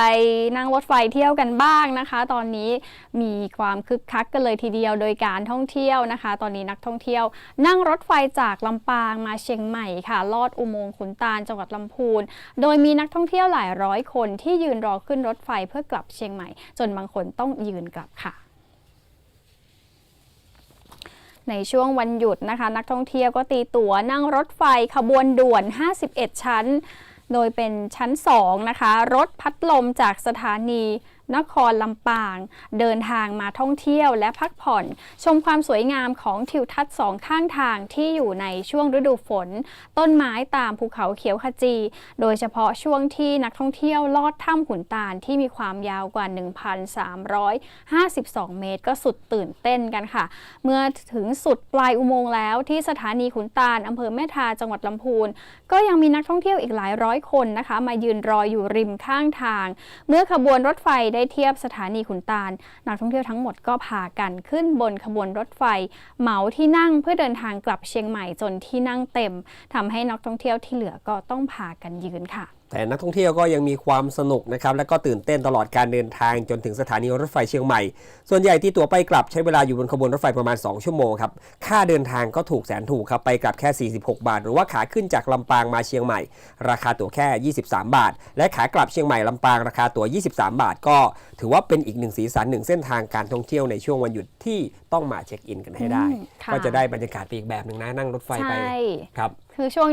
ไปนั่งรถไฟเที่ยวกันบ้างนะคะ ตอนนี้มีความคึกคักกันเลยทีเดียวโดยการท่องเที่ยวนะคะ ตอนนี้นักท่องเที่ยว นั่งรถไฟจากลำปางมาเชียงใหม่ค่ะ ลอดอุโมงค์ขุนตาลจังหวัดลำพูน โดยมีนักท่องเที่ยวหลายร้อยคนที่ยืนรอขึ้นรถไฟเพื่อกลับเชียงใหม่ จนบางคนต้องยืนกลับค่ะในช่วงวันหยุดนะคะ นักท่องเที่ยวก็ตีตั๋วนั่งรถไฟขบวนด่วน 51 ชั้น โดยเป็นชั้น 2 นะคะ รถพัดลมจากสถานีนครลำปาง เดินทางมาท่องเที่ยวและพักผ่อน ชมความสวยงามของทิวทัศน์สองข้างทางที่อยู่ในช่วงฤดูฝน ต้นไม้ตามภูเขาเขียวขจี โดยเฉพาะช่วงที่นักท่องเที่ยวลอดถ้ำขุนตาลที่มีความยาวกว่า 1,352 เมตร ก็สุดตื่นเต้นกันค่ะ เมื่อถึงสุดปลายอุโมงค์แล้วที่สถานีขุนตาลอำเภอแม่ทาจังหวัดลำพูน ก็ยังมีนักท่องเที่ยวอีกหลายร้อยคนนะคะ มายืนรออยู่ริมข้างทาง เมื่อขบวนรถไฟได้เทียบสถานีขุนตาล นักท่องเที่ยวทั้งหมดก็พากันขึ้นบนขบวนรถไฟ เหมาที่นั่งเพื่อเดินทางกลับเชียงใหม่จนที่นั่งเต็มทำให้นักท่องเที่ยวที่เหลือก็ต้องพากันยืนค่ะแต่นักท่องเที่ยวก็ยังมีความสนุกนะครับและก็ตื่นเต้นตลอดการเดินทางจนถึงสถานีรถไฟเชียงใหม่ ส่วนใหญ่ที่ตั๋วไปกลับใช้เวลาอยู่บนขบวนรถไฟประมาณ 2 ชั่วโมงครับค่าเดินทางก็ถูกแสนถูกครับไปกลับแค่ 46 บาท หรือว่าขาขึ้นจากลำปางมาเชียงใหม่ ราคาตั๋วแค่ 23 บาท และขากลับเชียงใหม่ลำปางราคาตั๋ว 23 บาท ก็ถือว่าเป็นอีกหนึ่งสีสันหนึ่งเส้นทางการท่องเที่ยวในช่วงวันหยุดที่ต้องมาเช็คอินกันให้ได้ อืมค่ะ ก็จะได้บรรยากาศไปอีกแบบหนึ่งนะนั่งรถไฟไปใช่ ครับ คือช่วงนี้